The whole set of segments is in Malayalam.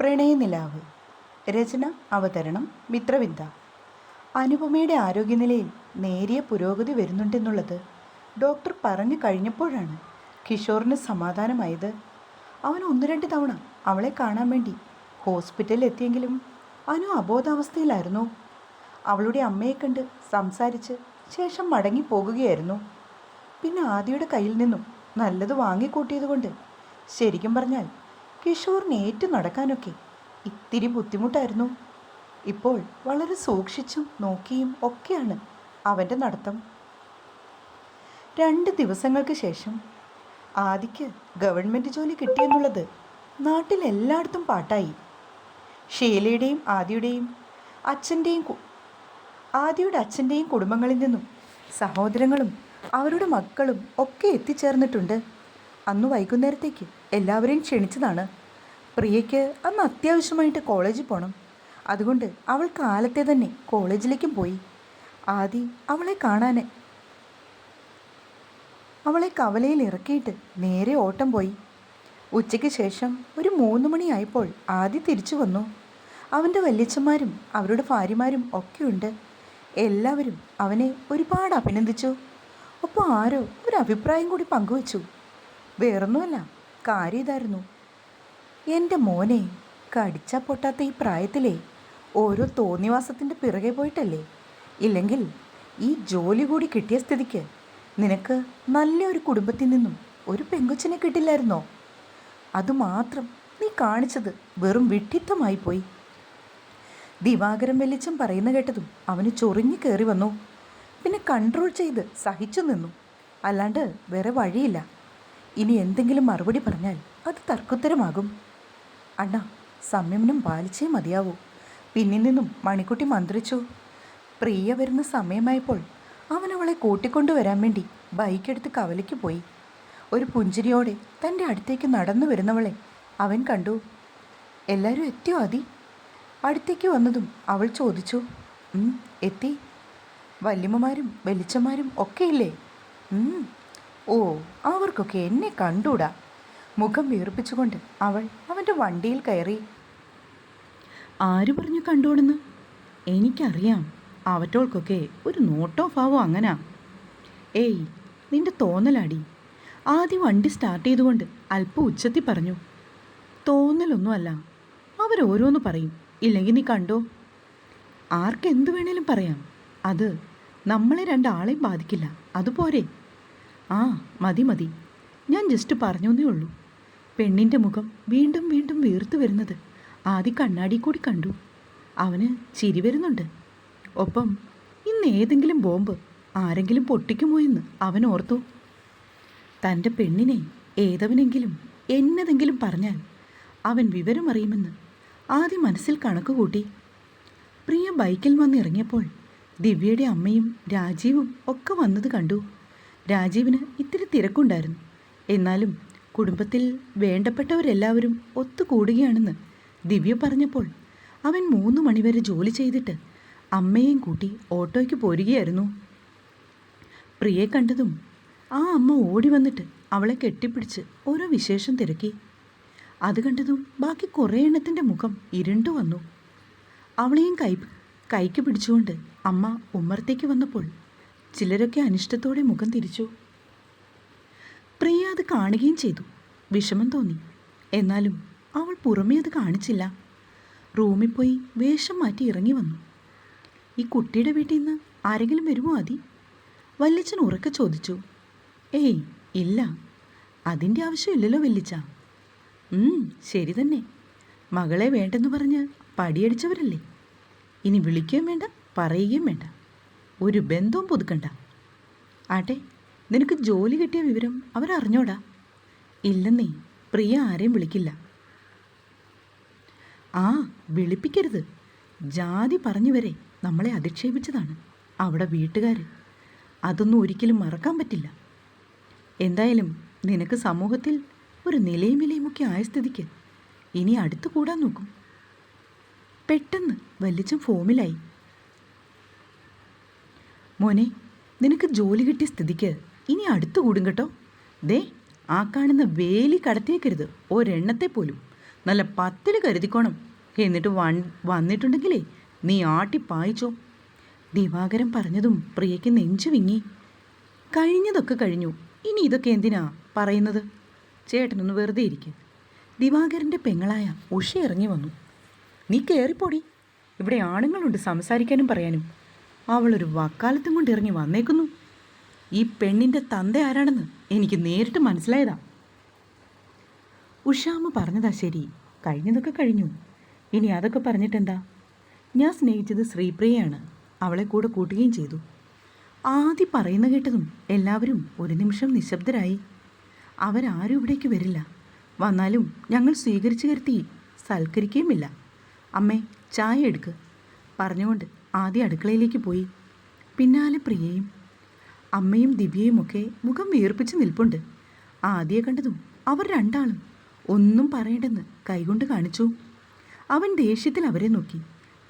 പ്രണയനിലാവ് രചന അവതരണം മിത്രവിന്ദ അനുപമയുടെ ആരോഗ്യനിലയിൽ നേരിയ പുരോഗതി വരുന്നുണ്ടെന്നുള്ളത് ഡോക്ടർ പറഞ്ഞു കഴിഞ്ഞപ്പോഴാണ് കിഷോറിന് സമാധാനമായത്. അവൻ ഒന്ന് രണ്ട് തവണ അവളെ കാണാൻ വേണ്ടി ഹോസ്പിറ്റലിൽ എത്തിയെങ്കിലും അനു അബോധാവസ്ഥയിലായിരുന്നു. അവളുടെ അമ്മയെ കണ്ട് സംസാരിച്ച് ശേഷം മടങ്ങി പോകുകയായിരുന്നു. പിന്നെ ആദിയുടെ കയ്യിൽ നിന്നും നല്ലത് വാങ്ങിക്കൂട്ടിയതുകൊണ്ട് ശരിക്കും പറഞ്ഞാൽ കിഷോറിന് ഏറ്റു നടക്കാനൊക്കെ ഇത്തിരി ബുദ്ധിമുട്ടായിരുന്നു. ഇപ്പോൾ വളരെ സൂക്ഷിച്ചും നോക്കിയും ഒക്കെയാണ് അവന്റെ നടത്തം. രണ്ട് ദിവസങ്ങൾക്ക് ശേഷം ആദിക്ക് ഗവൺമെന്റ് ജോലി കിട്ടിയെന്നുള്ളത് നാട്ടിലെല്ലായിടത്തും പാട്ടായി. ഷീലയുടെയും ആദിയുടെയും അച്ഛന്റെയും ആദിയുടെ അച്ഛന്റെയും കുടുംബങ്ങളിൽ നിന്നും സഹോദരങ്ങളും അവരുടെ മക്കളും ഒക്കെ എത്തിച്ചേർന്നിട്ടുണ്ട്. അന്ന് വൈകുന്നേരത്തേക്ക് എല്ലാവരെയും ക്ഷണിച്ചതാണ്. പ്രിയയ്ക്ക് അന്ന് അത്യാവശ്യമായിട്ട് കോളേജിൽ പോകണം അതുകൊണ്ട് അവൾ കാലത്തെ തന്നെ കോളേജിലേക്കും പോയി. ആദി അവളെ കാണാൻ അവളെ കവലയിൽ ഇറക്കിയിട്ട് നേരെ ഓട്ടം പോയി. ഉച്ചയ്ക്ക് ശേഷം ഒരു മൂന്ന് മണിയായപ്പോൾ ആദി തിരിച്ചു വന്നു. അവന്റെ വല്യച്ഛന്മാരും അവരുടെ ഭാര്യമാരും ഒക്കെയുണ്ട്. എല്ലാവരും അവനെ ഒരുപാട് അഭിനന്ദിച്ചു. ഒപ്പം ആരോ ഒരു അഭിപ്രായം കൂടി പങ്കുവച്ചു. വേറൊന്നുമല്ല കാര്യം ഇതായിരുന്നു. എന്റെ മോനെ കടിച്ചാ പൊട്ടാത്ത ഈ പ്രായത്തിലേ ഓരോ തോന്നിവാസത്തിന്റെ പിറകെ പോയിട്ടല്ലേ? ഇല്ലെങ്കിൽ ഈ ജോലി കൂടി കിട്ടിയ സ്ഥിതിക്ക് നിനക്ക് നല്ലൊരു കുടുംബത്തിൽ നിന്നും ഒരു പെങ്കൊച്ചിനെ കിട്ടില്ലായിരുന്നോ? അതുമാത്രം നീ കാണിച്ചത് വെറും വിഡ്ഢിത്തമായിപ്പോയി ദിവാകരം വെളിച്ചം പറയുന്ന കേട്ടതും അവന് ചൊറിഞ്ഞു കയറി വന്നു. പിന്നെ കൺട്രോൾ ചെയ്ത് സഹിച്ചു നിന്നു. അല്ലാണ്ട് വേറെ വഴിയില്ല. ഇനി എന്തെങ്കിലും മറുപടി പറഞ്ഞാൽ അത് തർക്കുത്തരമാകും. അണ്ണ സംയമനം പാലിച്ചേ മതിയാവൂ. പിന്നിൽ നിന്നും മണിക്കുട്ടി മന്ത്രിച്ചു. പ്രിയ വരുന്ന സമയമായപ്പോൾ അവൻ അവളെ കൂട്ടിക്കൊണ്ടുവരാൻ വേണ്ടി ബൈക്കെടുത്ത് കവലയ്ക്ക് പോയി. ഒരു പുഞ്ചിരിയോടെ തന്റെ അടുത്തേക്ക് നടന്നു വരുന്നവളെ അവൻ കണ്ടു. എല്ലാവരും എത്തിയോ അതി അടുത്തേക്ക് വന്നതും അവൾ ചോദിച്ചു. "ഉം, എത്തി. വല്യമ്മമാരും വെളിച്ചന്മാരും ഒക്കെയില്ലേ? "ഉം, ഓ അവർക്കൊക്കെ എന്നെ കണ്ടൂടാ. മുഖം വീർപ്പിച്ചുകൊണ്ട് അവൾ അവന്റെ വണ്ടിയിൽ കയറി. ആര് പറഞ്ഞു കണ്ടോണെന്ന്? എനിക്കറിയാം. അവറ്റോൾക്കൊക്കെ ഒരു നോട്ടോ ഭാവോ അങ്ങനാ. ഏയ് നിന്റെ തോന്നലാടി. ആദ്യം വണ്ടി സ്റ്റാർട്ട് ചെയ്തുകൊണ്ട് അല്പം ഉച്ചത്തിൽ പറഞ്ഞു. തോന്നലൊന്നുമല്ല. അവരോരോന്ന് പറയും. ഇല്ലെങ്കിൽ നീ കണ്ടോ? ആർക്കെന്ത് വേണേലും പറയാം. അത് നമ്മളെ രണ്ടാളെയും ബാധിക്കില്ല. അതുപോരെ. ആ മതി മതി. ഞാൻ ജസ്റ്റ് പറഞ്ഞു പറഞ്ഞേ ഉള്ളൂ. പെണ്ണിന്റെ മുഖം വീണ്ടും വീണ്ടും വീർത്തു വരുന്നത് ആദ്യ കണ്ണാടി കൂടി കണ്ടു. അവന് ചിരി വരുന്നുണ്ട്. ഒപ്പം ഇന്ന് ഏതെങ്കിലും ബോംബ് ആരെങ്കിലും പൊട്ടിക്കുമോ എന്ന് അവൻ ഓർത്തു. തന്റെ പെണ്ണിനെ ഏതവനെങ്കിലും എന്നതെങ്കിലും പറഞ്ഞാൽ അവൻ വിവരമറിയുമെന്ന് ആദ്യം മനസ്സിൽ കണക്ക് കൂട്ടി. പ്രിയ ബൈക്കിൽ വന്നിറങ്ങിയപ്പോൾ ദിവ്യയുടെ അമ്മയും രാജീവും ഒക്കെ വന്നത് കണ്ടു. രാജീവിന് ഇത്തിരി തിരക്കുണ്ടായിരുന്നു. എന്നാലും കുടുംബത്തിൽ വേണ്ടപ്പെട്ടവരെല്ലാവരും ഒത്തുകൂടുകയാണെന്ന് ദിവ്യ പറഞ്ഞപ്പോൾ അവൻ മൂന്ന് മണിവരെ ജോലി ചെയ്തിട്ട് അമ്മയെയും കൂട്ടി ഓട്ടോയ്ക്ക് പോരുകയായിരുന്നു. പ്രിയെ കണ്ടതും ആ അമ്മ ഓടി വന്നിട്ട് അവളെ കെട്ടിപ്പിടിച്ച് ഓരോ വിശേഷം തിരക്കി. അത് കണ്ടതും ബാക്കി കുറേ എണ്ണത്തിന്റെ മുഖം ഇരുണ്ടു വന്നു. അവളെയും കൈ കൈക്ക് പിടിച്ചുകൊണ്ട് അമ്മ ഉമ്മറത്തേക്ക് വന്നപ്പോൾ ചിലരൊക്കെ അനിഷ്ടത്തോടെ മുഖം തിരിച്ചു. പ്രിയ അത് കാണുകയും ചെയ്തു. വിഷമം തോന്നി. എന്നാലും അവൾ പുറമേ അത് കാണിച്ചില്ല. റൂമിൽ പോയി വേഷം മാറ്റി ഇറങ്ങി വന്നു. ഈ കുട്ടിയുടെ വീട്ടിൽ നിന്ന് ആരെങ്കിലും വരുമോ അതി വല്യച്ഛൻ ഉറക്കെ ചോദിച്ചു. ഏയ് ഇല്ല. അതിന്റെ ആവശ്യമില്ലല്ലോ വല്യച്ഛ. ശരി തന്നെ. മകളെ വേണ്ടെന്ന് പറഞ്ഞ് പടിയടിച്ചവരല്ലേ? ഇനി വിളിക്കുകയും വേണ്ട പറയുകയും വേണ്ട. ഒരു ബന്ധവും പുതുക്കണ്ട. ആട്ടെ നിനക്ക് ജോലി കിട്ടിയ വിവരം അവരറിഞ്ഞോടാ. ഇല്ലെന്നേ പ്രിയ ആരെയും വിളിക്കില്ല. ആ വിളിപ്പിക്കരുത്. ജാതി പറഞ്ഞു വരെ നമ്മളെ അധിക്ഷേപിച്ചതാണ്. അവിടെ വീട്ടുകാർ അതൊന്നും ഒരിക്കലും മറക്കാൻ പറ്റില്ല. എന്തായാലും നിനക്ക് സമൂഹത്തിൽ ഒരു നിലയും വിലയുമൊക്കെ ആയ സ്ഥിതിക്ക് ഇനി അടുത്തു കൂടാൻ നോക്കും. പെട്ടെന്ന് വല്ലിച്ചൻ ഫോമിലായി. മോനെ നിനക്ക് ജോലി കിട്ടിയ സ്ഥിതിക്ക് ഇനി അടുത്ത് കൂടും കേട്ടോ. ദേ ആ കാണുന്ന വേലി കടത്തിയേക്കരുത്. ഒരെണ്ണത്തെ പോലും. നല്ല പത്തിൽ കരുതിക്കോണം. എന്നിട്ട് വൺ വന്നിട്ടുണ്ടെങ്കിലേ നീ ആട്ടി പായിച്ചോ. ദിവാകരൻ പറഞ്ഞതും പ്രിയയ്ക്ക് നെഞ്ചു വിങ്ങി. കഴിഞ്ഞതൊക്കെ കഴിഞ്ഞു. ഇനി ഇതൊക്കെ എന്തിനാ പറയുന്നത്? ചേട്ടനൊന്ന് വെറുതെ ഇരിക്കുക ദിവാകരന്റെ പെങ്ങളായ ഉഷ ഇറങ്ങി വന്നു. നീ കയറിപ്പോടി ഇവിടെ ആണുങ്ങളുണ്ട് സംസാരിക്കാനും പറയാനും. അവളൊരു വക്കാലത്തും കൊണ്ട് ഇറങ്ങി വന്നേക്കുന്നു. ഈ പെണ്ണിന്റെ തന്ത ആരാണെന്ന് എനിക്ക് നേരിട്ട് മനസ്സിലായതാ. ഉഷാമ്മ പറഞ്ഞതാ ശരി. കഴിഞ്ഞതൊക്കെ കഴിഞ്ഞു. ഇനി അതൊക്കെ പറഞ്ഞിട്ടെന്താ? ഞാൻ സ്നേഹിച്ചത് ശ്രീപ്രിയയാണ്. അവളെ കൂടെ കൂട്ടുകയും ചെയ്തു. ആദ്യം പറയുന്ന കേട്ടതും എല്ലാവരും ഒരു നിമിഷം നിശബ്ദരായി. അവരാരും ഇവിടേക്ക് വരില്ല. വന്നാലും ഞങ്ങൾ സ്വീകരിച്ചു കരുത്തി സൽക്കരിക്കുകയുമില്ല. അമ്മേ ചായ എടുക്ക്. പറഞ്ഞുകൊണ്ട് ആദ്യം അടുക്കളയിലേക്ക് പോയി. പിന്നാലെ പ്രിയയും അമ്മയും ദിവ്യയുമൊക്കെ മുഖം വീർപ്പിച്ച് നിൽപ്പുണ്ട്. ആദ്യ കണ്ടതും അവർ രണ്ടാളും ഒന്നും പറയണ്ടെന്ന് കൈകൊണ്ട് കാണിച്ചു. അവൻ ദേഷ്യത്തിൽ അവരെ നോക്കി.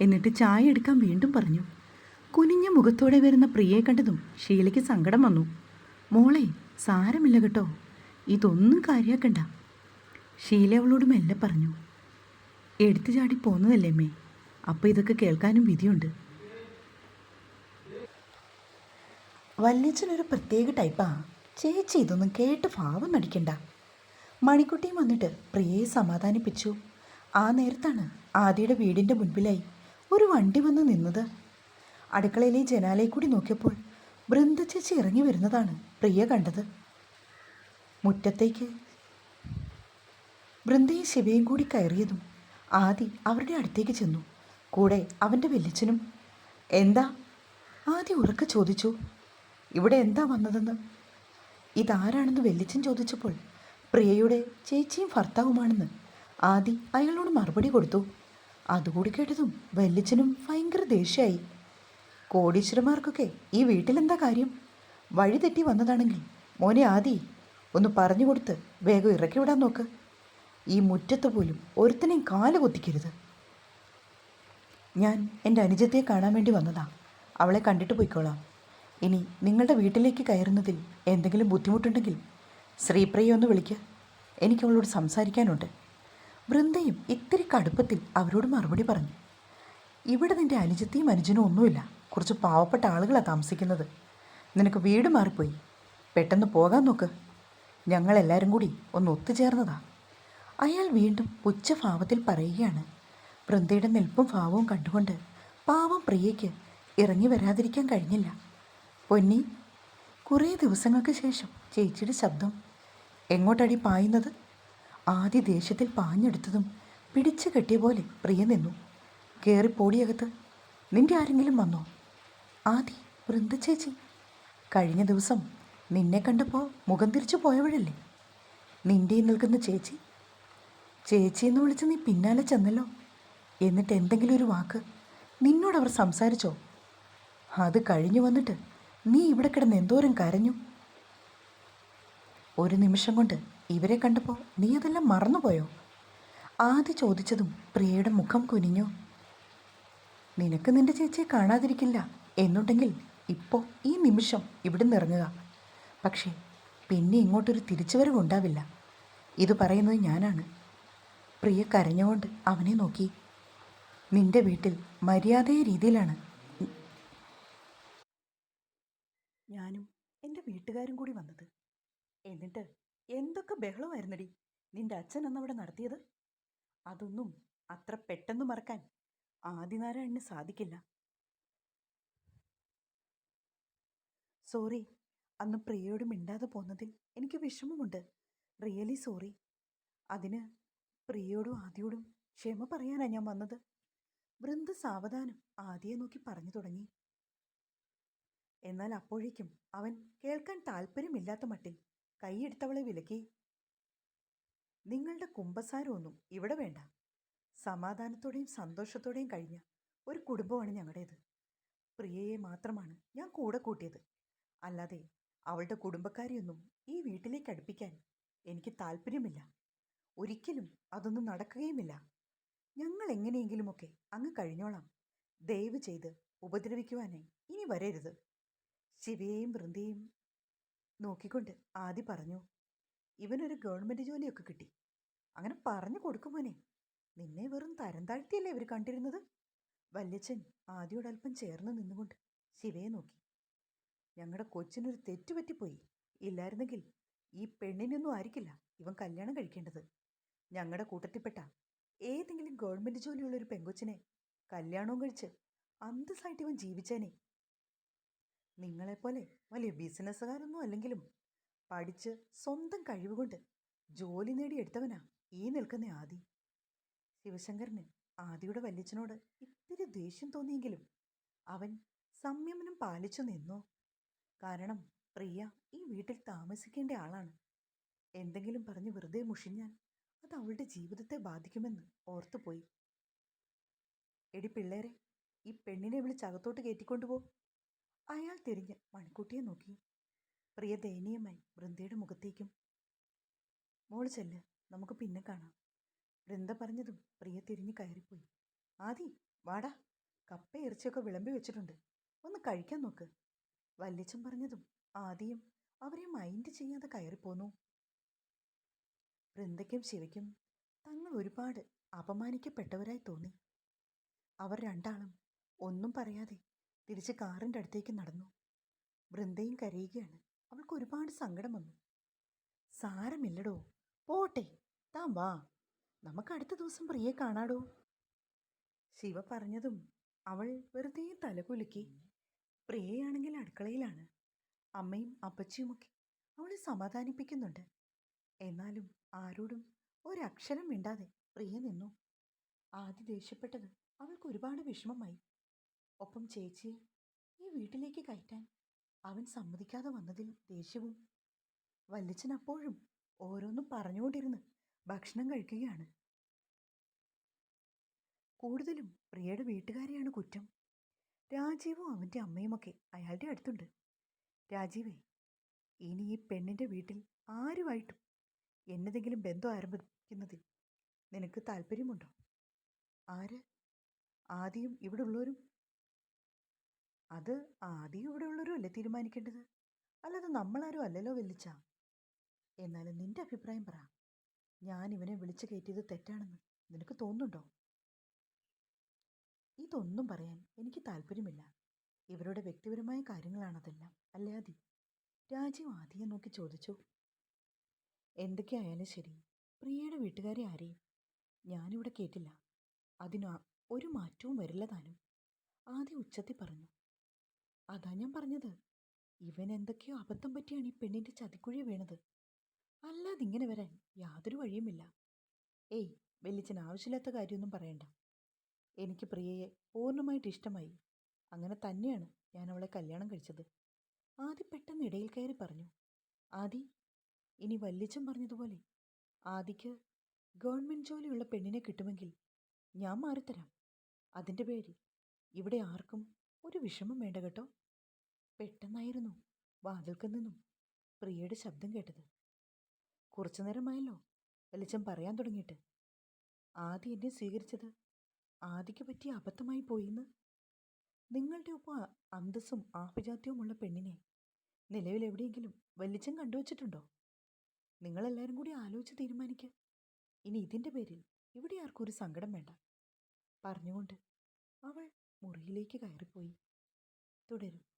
എന്നിട്ട് ചായ എടുക്കാൻ വീണ്ടും പറഞ്ഞു. കുനിഞ്ഞ മുഖത്തോടെ വരുന്ന പ്രിയയെ കണ്ടതും ഷീലയ്ക്ക് സങ്കടം വന്നു. മോളെ സാരമില്ല കേട്ടോ. ഇതൊന്നും കാര്യാക്കണ്ട. ഷീല അവളോട് മെല്ലെ പറഞ്ഞു. എടുത്തു ചാടി പോന്നതല്ലേ അമ്മേ. അപ്പോൾ ഇതൊക്കെ കേൾക്കാനും വിധിയുണ്ട്. വല്യച്ഛനൊരു പ്രത്യേക ടൈപ്പാ ചേച്ചി ഇതൊന്നും കേട്ട് ഭാവം നടിക്കണ്ട. മണിക്കുട്ടിയും വന്നിട്ട് പ്രിയയെ സമാധാനിപ്പിച്ചു. ആ നേരത്താണ് ആദിയുടെ വീടിന്റെ മുൻപിലായി ഒരു വണ്ടി വന്ന് നിന്നത്. അടുക്കളയിലെ ജനാലയിൽ കൂടി നോക്കിയപ്പോൾ ബൃന്ദ ചേച്ചി ഇറങ്ങി വരുന്നതാണ് പ്രിയ കണ്ടത്. മുറ്റത്തേക്ക് ബൃന്ദയും ശിവയും കൂടി കയറിയതും ആദി അവരുടെ അടുത്തേക്ക് ചെന്നു. കൂടെ അവന്റെ വെല്ലിച്ചനും എന്താ? ആദി ഉറക്കെ ചോദിച്ചു. ഇവിടെ എന്താ വന്നതെന്ന്? ഇതാരാണെന്ന് വെല്ലിച്ചൻ ചോദിച്ചപ്പോൾ പ്രിയയുടെ ചേച്ചിയും ഭർത്താവുമാണെന്ന് ആദി അയാളോട് മറുപടി കൊടുത്തു. അതുകൂടി കേട്ടതും വെല്ലിച്ചനും ഭയങ്കര ദേഷ്യമായി. കോടീശ്വരന്മാർക്കൊക്കെ ഈ വീട്ടിലെന്താ കാര്യം? വഴി തെറ്റി വന്നതാണെങ്കിൽ മോനെ ആദി ഒന്ന് പറഞ്ഞു കൊടുത്ത് വേഗം ഇറക്കി വിടാൻ നോക്ക്. ഈ മുറ്റത്ത് പോലും ഒരുത്തനെയും കാൽ കൊത്തിക്കരുത്. ഞാൻ എന്റെ അനുജത്തെ കാണാൻ വേണ്ടി വന്നതാ. അവളെ കണ്ടിട്ട് പോയിക്കോളാം. ഇനി നിങ്ങളുടെ വീട്ടിലേക്ക് കയറുന്നതിൽ എന്തെങ്കിലും ബുദ്ധിമുട്ടുണ്ടെങ്കിൽ ശ്രീപ്രിയ ഒന്ന് വിളിക്കുക എനിക്ക് അവളോട് സംസാരിക്കാനുണ്ട്. വൃന്ദയും ഇത്തിരി കടുപ്പത്തിൽ അവരോട് മറുപടി പറഞ്ഞു. ഇവിടെ നിന്റെ അനുജത്തെയും അനുജനും ഒന്നുമില്ല. കുറച്ച് പാവപ്പെട്ട ആളുകളാണ് താമസിക്കുന്നത്. നിനക്ക് വീട് മാറിപ്പോയി. പെട്ടെന്ന് പോകാൻ നോക്ക്. ഞങ്ങളെല്ലാവരും കൂടി ഒന്ന് ഒത്തുചേർന്നതാ. അയാൾ വീണ്ടും ഉച്ചഭാവത്തിൽ പറയുകയാണ്. വൃന്ദയുടെ നിൽപ്പും ഭാവവും കണ്ടുകൊണ്ട് പാവം പ്രിയയ്ക്ക് ഇറങ്ങി വരാതിരിക്കാൻ കഴിഞ്ഞില്ല. പൊന്നി കുറേ ദിവസങ്ങൾക്ക് ശേഷം ചേച്ചിയുടെ ശബ്ദം എങ്ങോട്ടടി പായുന്നത്? ആദ്യ ദേഷ്യത്തിൽ പാഞ്ഞെടുത്തതും പിടിച്ചു കെട്ടിയ പോലെ പ്രിയ നിന്നു. കയറി പോടിയകത്ത് നിന്റെ ആരെങ്കിലും വന്നോ? ആദി വൃന്ദ ചേച്ചി കഴിഞ്ഞ ദിവസം നിന്നെ കണ്ടപ്പോൾ മുഖം തിരിച്ചു പോയവഴല്ലേ? നിന്റെ നിൽക്കുന്ന ചേച്ചി? ചേച്ചി എന്ന് വിളിച്ച് നീ പിന്നാലെ ചെന്നല്ലോ. എന്നിട്ട് എന്തെങ്കിലും ഒരു വാക്ക് നിന്നോട് അവർ സംസാരിച്ചോ? അത് കഴിഞ്ഞു വന്നിട്ട് നീ ഇവിടെ കിടന്ന് എന്തോരം കരഞ്ഞു? ഒരു നിമിഷം കൊണ്ട് ഇവരെ കണ്ടപ്പോൾ നീ അതെല്ലാം മറന്നുപോയോ? ആദ്യ ചോദിച്ചതും പ്രിയയുടെ മുഖം കുനിഞ്ഞു. നിനക്ക് നിന്റെ ചേച്ചിയെ കാണാതിരിക്കില്ല എന്നുണ്ടെങ്കിൽ ഇപ്പോൾ ഈ നിമിഷം ഇവിടെ ഇറങ്ങുക പക്ഷേ പിന്നെ ഇങ്ങോട്ടൊരു തിരിച്ചുവരവ് ഉണ്ടാവില്ല. ഇത് പറയുന്നത് ഞാനാണ്. പ്രിയ കരഞ്ഞുകൊണ്ട് അവനെ നോക്കി. നിന്റെ വീട്ടിൽ മര്യാദയ രീതിയിലാണ് ഞാനും എന്റെ വീട്ടുകാരും കൂടി വന്നത്. എന്നിട്ട് എന്തൊക്കെ ബഹളമായിരുന്നടി? നിന്റെ അച്ഛൻ അന്നവിടെ നടത്തിയത്? അതൊന്നും അത്ര പെട്ടെന്ന് മറക്കാൻ ആദിനാരായണന് സാധിക്കില്ല. സോറി അന്ന് പ്രിയയോട് മിണ്ടാതെ പോന്നതിൽ എനിക്ക് വിഷമമുണ്ട്. Really sorry. അതിന് പ്രിയയോടും ആദ്യയോടും ക്ഷമ പറയാനാ ഞാൻ വന്നത്. വൃന്ദ സാവധാനം ആദിയെ നോക്കി പറഞ്ഞു തുടങ്ങി. എന്നാൽ അപ്പോഴേക്കും അവൻ കേൾക്കാൻ താല്പര്യമില്ലാത്ത മട്ടിൽ കൈയെടുത്തവളെ വിലക്കി. നിങ്ങളുടെ കുമ്പസാരമൊന്നും ഇവിടെ വേണ്ട. സമാധാനത്തോടെയും സന്തോഷത്തോടെയും കഴിഞ്ഞ ഒരു കുടുംബമാണ് ഞങ്ങളുടേത്. പ്രിയയെ മാത്രമാണ് ഞാൻ കൂടെ കൂട്ടിയത്. അല്ലാതെ അവളുടെ കുടുംബക്കാരെയൊന്നും ഈ വീട്ടിലേക്ക് അടുപ്പിക്കാൻ എനിക്ക് താല്പര്യമില്ല ഒരിക്കലും അതൊന്നും നടക്കുകയുമില്ല. ഞങ്ങൾ എങ്ങനെയെങ്കിലുമൊക്കെ അങ്ങ് കഴിഞ്ഞോളാം. ദയവ് ചെയ്ത് ഉപദ്രവിക്കുവാനായി ഇനി വരരുത്. ശിവയെയും വൃന്ദയും നോക്കിക്കൊണ്ട് ആദി പറഞ്ഞു ഇവനൊരു ഗവൺമെന്റ് ജോലിയൊക്കെ കിട്ടി. അങ്ങനെ പറഞ്ഞു കൊടുക്കുമോനെ നിന്നെ വെറും തരം താഴ്ത്തിയല്ലേ ഇവർ കണ്ടിരുന്നത്? വല്യച്ഛൻ അല്പം ചേർന്ന് നിന്നുകൊണ്ട് ശിവയെ നോക്കി. ഞങ്ങളുടെ കൊച്ചിനൊരു തെറ്റ് പറ്റിപ്പോയി. ഇല്ലായിരുന്നെങ്കിൽ ഈ പെണ്ണിനൊന്നും ആയിരിക്കില്ല ഇവൻ കല്യാണം കഴിക്കേണ്ടത്. ഞങ്ങളുടെ കൂട്ടത്തിൽപ്പെട്ട ഏതെങ്കിലും ഗവൺമെന്റ് ജോലിയുള്ള ഒരു പെങ്കൊച്ചിനെ കല്യാണവും കഴിച്ച് അന്തസ്സായിട്ട് ഇവൻ ജീവിച്ചേനെ. നിങ്ങളെപ്പോലെ വലിയ ബിസിനസ്സുകാരൊന്നും അല്ലെങ്കിലും പഠിച്ച് സ്വന്തം കഴിവുകൊണ്ട് ജോലി നേടിയെടുത്തവനാ ഈ നിൽക്കുന്ന ആദി. ശിവശങ്കറിന് ആദിയുടെ വല്യച്ഛനോട് ഇത്തിരി ദേഷ്യം തോന്നിയെങ്കിലും അവൻ സംയമനം പാലിച്ചു നിന്നു. കാരണം പ്രിയ ഈ വീട്ടിൽ താമസിക്കേണ്ട ആളാണ്. എന്തെങ്കിലും പറഞ്ഞ് വെറുതെ മുഷിഞ്ഞാൽ അത് അവളുടെ ജീവിതത്തെ ബാധിക്കുമെന്ന് ഓർത്തുപോയി. എടി പിള്ളേരെ ഈ പെണ്ണിനെ വിളിച്ച് അകത്തോട്ട് കയറ്റിക്കൊണ്ടുപോ അയാൾ തിരിഞ്ഞ് മണിക്കുട്ടിയെ നോക്കി. പ്രിയ ദയനീയമായി വൃന്ദയുടെ മുഖത്തേക്കും. മോൾ ചെല്ല് നമുക്ക് പിന്നെ കാണാം. വൃന്ദ പറഞ്ഞതും പ്രിയ തിരിഞ്ഞ് കയറിപ്പോയി. ആദി വാടാ. കപ്പ ഇറച്ചിയൊക്കെ വിളമ്പി വെച്ചിട്ടുണ്ട്. ഒന്ന് കഴിക്കാൻ നോക്ക്. വല്യച്ഛൻ പറഞ്ഞതും ആദിയും അവരെ മൈൻഡ് ചെയ്യാതെ കയറിപ്പോന്നു. വൃന്ദയ്ക്കും ശിവയ്ക്കും തങ്ങൾ ഒരുപാട് അപമാനിക്കപ്പെട്ടവരായി തോന്നി. അവർ രണ്ടാളും ഒന്നും പറയാതെ തിരിച്ച് കാറിന്റെ അടുത്തേക്ക് നടന്നു. വൃന്ദയും കരയുകയാണ്. അവൾക്ക് ഒരുപാട് സങ്കടം വന്നു. സാരമില്ലടോ പോട്ടെ താൻ വാ. നമുക്ക് അടുത്ത ദിവസം പ്രിയെ കാണാടോ. ശിവ പറഞ്ഞതും അവൾ വെറുതെ തലകുലുക്കി. പ്രിയയാണെങ്കിൽ അടുക്കളയിലാണ്. അമ്മയും അപ്പച്ചിയുമൊക്കെ അവളെ സമാധാനിപ്പിക്കുന്നുണ്ട്. എന്നാലും ആരോടും ഒരക്ഷരം മിണ്ടാതെ പ്രിയ നിന്നു. ആദ്യ ദേഷ്യപ്പെട്ടത് അവൾക്ക് ഒരുപാട് വിഷമമായി. ഒപ്പം ചേച്ചിയെ ഈ വീട്ടിലേക്ക് കയറ്റാൻ അവൻ സമ്മതിക്കാതെ വന്നതിൽ ദേഷ്യവും വല്ലച്ചൻ അപ്പോഴും ഓരോന്നും പറഞ്ഞുകൊണ്ടിരുന്ന് ഭക്ഷണം കഴിക്കുകയാണ്. കൂടുതലും പ്രിയയുടെ വീട്ടുകാരെയാണ് കുറ്റം. രാജീവും അവന്റെ അമ്മയുമൊക്കെ അയാളുടെ അടുത്തുണ്ട്. രാജീവേ ഇനി ഈ പെണ്ണിന്റെ വീട്ടിൽ ആരുമായിട്ടും എന്നതെങ്കിലും ബന്ധം ആരംഭിക്കുന്നതിൽ നിനക്ക് താല്പര്യമുണ്ടോ? ആര്? ആദ്യം ഇവിടെ ഉള്ളവരും അത് ആദ്യം ഇവിടെ ഉള്ളവരും അല്ലേ തീരുമാനിക്കേണ്ടത്? അല്ലാതെ നമ്മളാരും അല്ലല്ലോ വെല്ലിച്ച. എന്നാലും നിന്റെ അഭിപ്രായം പറ. ഞാൻ ഇവനെ വിളിച്ചു കയറ്റിയത് തെറ്റാണെന്ന് നിനക്ക് തോന്നുന്നുണ്ടോ? ഇതൊന്നും പറയാൻ എനിക്ക് താല്പര്യമില്ല. ഇവരുടെ വ്യക്തിപരമായ കാര്യങ്ങളാണതെല്ലാം. അല്ലേ ആദി? രാജീവ് ആദിയെ നോക്കി ചോദിച്ചു. എന്തൊക്കെയായാലും ശരി. പ്രിയയുടെ വീട്ടുകാരെ ആരെയും ഞാനിവിടെ കേട്ടില്ല. അതിന് ഒരു മാറ്റവും വരില്ല താനും. ആദ്യം ഉച്ചത്തിൽ പറഞ്ഞു. അതാ ഞാൻ പറഞ്ഞത്. ഇവൻ എന്തൊക്കെയോ അബദ്ധം പറ്റിയാണ് ഈ പെണ്ണിന്റെ ചതിക്കുഴി വീണത്. അല്ലാതെ ഇങ്ങനെ വരാൻ യാതൊരു വഴിയുമില്ല. ഏയ് വെല്ലിച്ചൻ ആവശ്യമില്ലാത്ത കാര്യമൊന്നും പറയണ്ട. എനിക്ക് പ്രിയയെ പൂർണമായിട്ട് ഇഷ്ടമായി. അങ്ങനെ തന്നെയാണ് ഞാൻ അവളെ കല്യാണം കഴിച്ചത്. ആദി പെട്ടെന്ന് ഇടയിൽ കയറി പറഞ്ഞു ആദി ഇനി വല്ലിച്ചൻ പറഞ്ഞതുപോലെ ആദിക്ക് ഗവൺമെന്റ് ജോലിയുള്ള പെണ്ണിനെ കിട്ടുമെങ്കിൽ ഞാൻ മാറിത്തരാം. അതിന്റെ പേരിൽ ഇവിടെ ആർക്കും ഒരു വിഷമം വേണ്ട കേട്ടോ. പെട്ടെന്നായിരുന്നു വാതിൽക്കൽ നിന്നും പ്രിയയുടെ ശബ്ദം കേട്ടത്. കുറച്ചു നേരമായല്ലോ വെളിച്ചം പറയാൻ തുടങ്ങിയിട്ട്. ആദി എന്നെ സ്വീകരിച്ചത് ആദിക്ക് പറ്റിയ അബദ്ധമായി പോയിന്ന്. നിങ്ങളുടെ ഒപ്പം അന്തസ്സും ആഭിജാത്യവുമുള്ള പെണ്ണിനെ നിലവിൽ എവിടെയെങ്കിലും വലിച്ചം കണ്ടുവച്ചിട്ടുണ്ടോ? നിങ്ങളെല്ലാവരും കൂടി ആലോചിച്ച് തീരുമാനിക്കുക ഇനി ഇതിന്റെ പേരിൽ ഇവിടെ ആർക്കും ഒരു സങ്കടം വേണ്ട. പറഞ്ഞുകൊണ്ട് അവൾ മുറിയിലേക്ക് കയറിപ്പോയി. തുടരും.